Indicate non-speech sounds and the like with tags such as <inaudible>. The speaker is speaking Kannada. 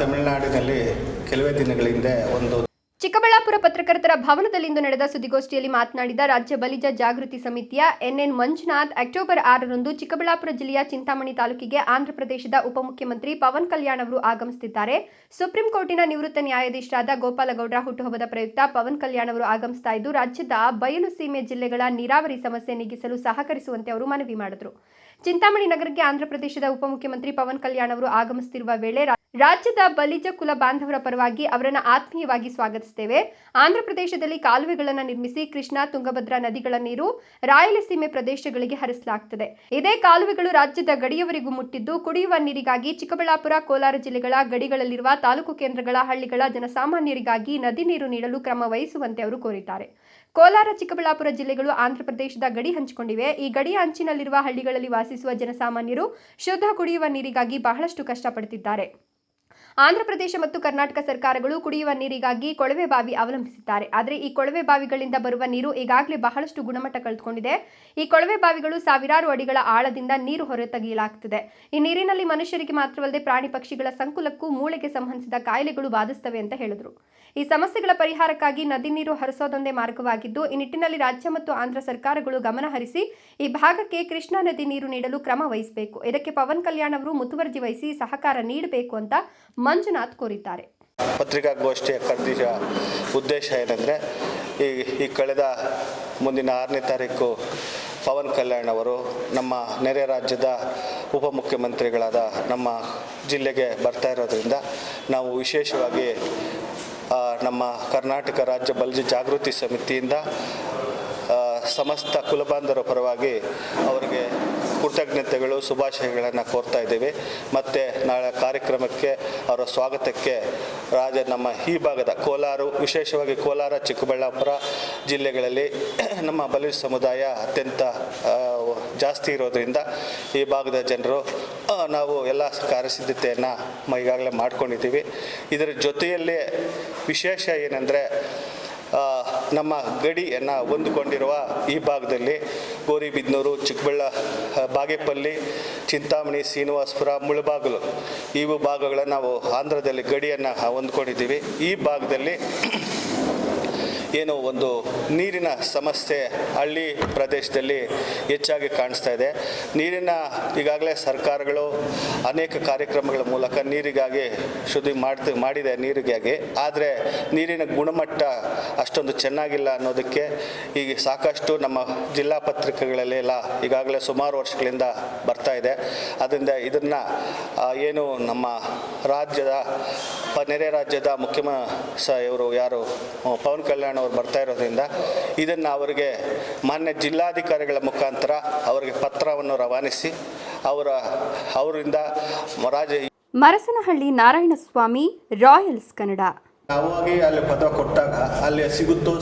ತಮಿಳುನಾಡಿನಲ್ಲಿ ಕೆಲವೇ ದಿನಗಳ ಹಿಂದೆ ಒಂದು ಚಿಕ್ಕಬಳ್ಳಾಪುರ ಪತ್ರಕರ್ತರ ಭವನದಲ್ಲಿಂದು ನಡೆದ ಸುದ್ದಿಗೋಷ್ಠಿಯಲ್ಲಿ ಮಾತನಾಡಿದ ರಾಜ್ಯ ಬಲಿಜ ಜಾಗೃತಿ ಸಮಿತಿಯ ಎನ್ಎನ್ ಮಂಜುನಾಥ್, ಅಕ್ಟೋಬರ್ ಆರರಂದು ಚಿಕ್ಕಬಳ್ಳಾಪುರ ಜಿಲ್ಲೆಯ ಚಿಂತಾಮಣಿ ತಾಲೂಕಿಗೆ ಆಂಧ್ರಪ್ರದೇಶದ ಉಪಮುಖ್ಯಮಂತ್ರಿ ಪವನ್ ಕಲ್ಯಾಣ್ ಅವರು ಆಗಮಿಸುತ್ತಿದ್ದಾರೆ. ಸುಪ್ರೀಂ ಕೋರ್ಟಿನ ನಿವೃತ್ತ ನ್ಯಾಯಾಧೀಶರಾದ ಗೋಪಾಲಗೌಡ ಹುಟ್ಟುಹಬ್ಬದ ಪ್ರಯುಕ್ತ ಪವನ್ ಕಲ್ಯಾಣ್ ಅವರು ಆಗಮಿಸ್ತಾ ಇದ್ದು, ರಾಜ್ಯದ ಬಯಲು ಸೀಮೆ ಜಿಲ್ಲೆಗಳ ನೀರಾವರಿ ಸಮಸ್ಯೆ ನೀಗಿಸಲು ಸಹಕರಿಸುವಂತೆ ಅವರು ಮನವಿ ಮಾಡಿದರು. ಚಿಂತಾಮಣಿ ನಗರಕ್ಕೆ ಆಂಧ್ರಪ್ರದೇಶದ ಉಪಮುಖ್ಯಮಂತ್ರಿ ಪವನ್ ಕಲ್ಯಾಣ್ ಅವರು ಆಗಮಿಸುತ್ತಿರುವ ವೇಳೆ ರಾಜ್ಯದ ಬಲಿಜ ಕುಲ ಬಾಂಧವರ ಪರವಾಗಿ ಅವರನ್ನು ಆತ್ಮೀಯವಾಗಿ ಸ್ವಾಗತಿಸುತ್ತೇವೆ ಆಂಧ್ರಪ್ರದೇಶದಲ್ಲಿ ಕಾಲುವೆಗಳನ್ನು ನಿರ್ಮಿಸಿ ಕೃಷ್ಣಾ, ತುಂಗಭದ್ರಾ ನದಿಗಳ ನೀರು ರಾಯಲಸೀಮೆ ಪ್ರದೇಶಗಳಿಗೆ ಹರಿಸಲಾಗುತ್ತದೆ ಇದೇ ಕಾಲುವೆಗಳು ರಾಜ್ಯದ ಗಡಿಯವರೆಗೂ ಮುಟ್ಟಿದ್ದು, ಕುಡಿಯುವ ನೀರಿಗಾಗಿ ಚಿಕ್ಕಬಳ್ಳಾಪುರ, ಕೋಲಾರ ಜಿಲ್ಲೆಗಳ ಗಡಿಗಳಲ್ಲಿರುವ ತಾಲೂಕು ಕೇಂದ್ರಗಳ ಹಳ್ಳಿಗಳ ಜನಸಾಮಾನ್ಯರಿಗಾಗಿ ನದಿ ನೀರು ನೀಡಲು ಕ್ರಮ ವಹಿಸುವಂತೆ ಅವರು ಕೋರಿದ್ದಾರೆ. ಕೋಲಾರ, ಚಿಕ್ಕಬಳ್ಳಾಪುರ ಜಿಲ್ಲೆಗಳು ಆಂಧ್ರಪ್ರದೇಶದ ಗಡಿ ಹಂಚಿಕೊಂಡಿವೆ. ಈ ಗಡಿಯ ಅಂಚಿನಲ್ಲಿರುವ ಹಳ್ಳಿಗಳಲ್ಲಿ ವಾಸಿಸುವ ಜನಸಾಮಾನ್ಯರು ಶುದ್ಧ ಕುಡಿಯುವ ನೀರಿಗಾಗಿ ಬಹಳಷ್ಟು ಕಷ್ಟಪಡುತ್ತಿದ್ದಾರೆ ಆಂಧ್ರಪ್ರದೇಶ ಮತ್ತು ಕರ್ನಾಟಕ ಸರ್ಕಾರಗಳು ಕುಡಿಯುವ ನೀರಿಗಾಗಿ ಕೊಳವೆ ಬಾವಿ ಅವಲಂಬಿಸಿದ್ದಾರೆ. ಆದರೆ ಈ ಕೊಳವೆ ಬಾವಿಗಳಿಂದ ಬರುವ ನೀರು ಈಗಾಗಲೇ ಬಹಳಷ್ಟು ಗುಣಮಟ್ಟ ಕಳೆದುಕೊಂಡಿದೆ. ಈ ಕೊಳವೆ ಬಾವಿಗಳು ಸಾವಿರಾರು ಅಡಿಗಳ ಆಳದಿಂದ ನೀರು ಹೊರತೆಗೆಯಲಾಗುತ್ತದೆ ಈ ನೀರಿನಲ್ಲಿ ಮನುಷ್ಯರಿಗೆ ಮಾತ್ರವಲ್ಲದೆ ಪ್ರಾಣಿ ಪಕ್ಷಿಗಳ ಸಂಕುಲಕ್ಕೂ ಮೂಳೆಗೆ ಸಂಬಂಧಿಸಿದ ಕಾಯಿಲೆಗಳು ಬಾಧಿಸುತ್ತವೆ ಅಂತ ಹೇಳಿದರು. ಈ ಸಮಸ್ಯೆಗಳ ಪರಿಹಾರಕ್ಕಾಗಿ ನದಿ ನೀರು ಹರಿಸೋದೊಂದೇ ಮಾರ್ಗವಾಗಿದ್ದು, ಈ ನಿಟ್ಟಿನಲ್ಲಿ ರಾಜ್ಯ ಮತ್ತು ಆಂಧ್ರ ಸರ್ಕಾರಗಳು ಗಮನ ಹರಿಸಿ ಈ ಭಾಗಕ್ಕೆ ಕೃಷ್ಣಾ ನದಿ ನೀರು ನೀಡಲು ಕ್ರಮ ವಹಿಸಬೇಕು. ಇದಕ್ಕೆ ಪವನ್ ಕಲ್ಯಾಣ್ ಅವರು ಮುತುವರ್ಜಿ ವಹಿಸಿ ಸಹಕಾರ ನೀಡಬೇಕು ಅಂತ ಮಂಜುನಾಥ್ ಕೋರಿದ್ದಾರೆ. ಪತ್ರಿಕಾಗೋಷ್ಠಿಯ ಕರೆದಿದ್ದ ಉದ್ದೇಶ ಏನಂದರೆ, ಈ ಈ ಕಳೆದ ಮುಂದಿನ ಆರನೇ ತಾರೀಕು ಪವನ್ ಕಲ್ಯಾಣ್ ಅವರು ನಮ್ಮ ನೆರೆ ರಾಜ್ಯದ ಉಪಮುಖ್ಯಮಂತ್ರಿಗಳಾದ ನಮ್ಮ ಜಿಲ್ಲೆಗೆ ಬರ್ತಾ ಇರೋದ್ರಿಂದ ನಾವು ವಿಶೇಷವಾಗಿ ನಮ್ಮ ಕರ್ನಾಟಕ ರಾಜ್ಯ ಬಲ್ಜಿ ಜಾಗೃತಿ ಸಮಿತಿಯಿಂದ ಸಮಸ್ತ ಕುಲಬಾಂಧವರ ಪರವಾಗಿ ಅವರಿಗೆ ಕೃತಜ್ಞತೆಗಳು, ಶುಭಾಶಯಗಳನ್ನು ಕೋರ್ತಾ ಇದ್ದೀವಿ. ಮತ್ತು ನಾಳೆ ಕಾರ್ಯಕ್ರಮಕ್ಕೆ, ಅವರ ಸ್ವಾಗತಕ್ಕೆ ರಾಜ ನಮ್ಮ ಈ ಭಾಗದ ಕೋಲಾರ, ವಿಶೇಷವಾಗಿ ಕೋಲಾರ, ಚಿಕ್ಕಬಳ್ಳಾಪುರ ಜಿಲ್ಲೆಗಳಲ್ಲಿ <clears throat> ನಮ್ಮ ಬಲಿಜ ಸಮುದಾಯ ಅತ್ಯಂತ ಜಾಸ್ತಿ ಇರೋದರಿಂದ ಈ ಭಾಗದ ಜನರು ನಾವು ಎಲ್ಲ ಕಾರ್ಯಸಿದ್ಧತೆಯನ್ನು ಈಗಾಗಲೇ ಮಾಡ್ಕೊಂಡಿದ್ದೀವಿ. ಇದರ ಜೊತೆಯಲ್ಲಿ ವಿಶೇಷ ಏನಂದರೆ ನಮ್ಮ ಗಡಿಯನ್ನು ಹೊಂದಿಕೊಂಡಿರುವ ಈ ಭಾಗದಲ್ಲಿ ಗೋರಿಬಿದನೂರು ಚಿಕ್ಕಬಳ್ಳ ಬಾಗೇಪಲ್ಲಿ, ಚಿಂತಾಮಣಿ, ಶ್ರೀನಿವಾಸಪುರ, ಮುಳಬಾಗಲು ಇವು ಭಾಗಗಳನ್ನು ನಾವು ಆಂಧ್ರದಲ್ಲಿ ಗಡಿಯನ್ನು ಹೊಂದ್ಕೊಂಡಿದ್ದೀವಿ. ಈ ಭಾಗದಲ್ಲಿ ಏನು ಒಂದು ನೀರಿನ ಸಮಸ್ಯೆ ಹಳ್ಳಿ ಪ್ರದೇಶದಲ್ಲಿ ಹೆಚ್ಚಾಗಿ ಕಾಣಿಸ್ತಾ ಇದೆ. ನೀರಿನ ಈಗಾಗಲೇ ಸರ್ಕಾರಗಳು ಅನೇಕ ಕಾರ್ಯಕ್ರಮಗಳ ಮೂಲಕ ನೀರಿಗಾಗಿ ಶುದ್ಧಿ ಮಾಡ್ತ, ಮಾಡಿದೆ ನೀರಿಗಾಗಿ. ಆದರೆ ನೀರಿನ ಗುಣಮಟ್ಟ ಅಷ್ಟೊಂದು ಚೆನ್ನಾಗಿಲ್ಲ ಅನ್ನೋದಕ್ಕೆ ಈಗ ಸಾಕಷ್ಟು ನಮ್ಮ ಜಿಲ್ಲಾ ಪತ್ರಿಕೆಗಳಲ್ಲೆಲ್ಲ ಈಗಾಗಲೇ ಸುಮಾರು ವರ್ಷಗಳಿಂದ ಬರ್ತಾ ಇದೆ. ಅದರಿಂದ ಇದನ್ನು ಏನು ನಮ್ಮ ರಾಜ್ಯದ ನೆರೆ ರಾಜ್ಯದ ಮುಖ್ಯಮ ಸ ಇವರು ಯಾರು ಪವನ್ ಕಲ್ಯಾಣ್ ಅವರು ಬರ್ತಾ ಇರೋದ್ರಿಂದ ಇದನ್ನು ಅವರಿಗೆ ಮಾನ್ಯ ಜಿಲ್ಲಾಧಿಕಾರಿಗಳ ಮುಖಾಂತರ ಅವರಿಗೆ ಪತ್ರವನ್ನು ರವಾನಿಸಿ ಅವರ ಅವರಿಂದ ರಾಜ ಮರಸನಹಳ್ಳಿ ನಾರಾಯಣಸ್ವಾಮಿ ರಾಯಲ್ಸ್ ಕನ್ನಡ ನಾವಾಗಿ ಅಲ್ಲಿ ಪದ ಕೊಟ್ಟಾಗ ಅಲ್ಲಿ ಸಿಗುತ್ತೋ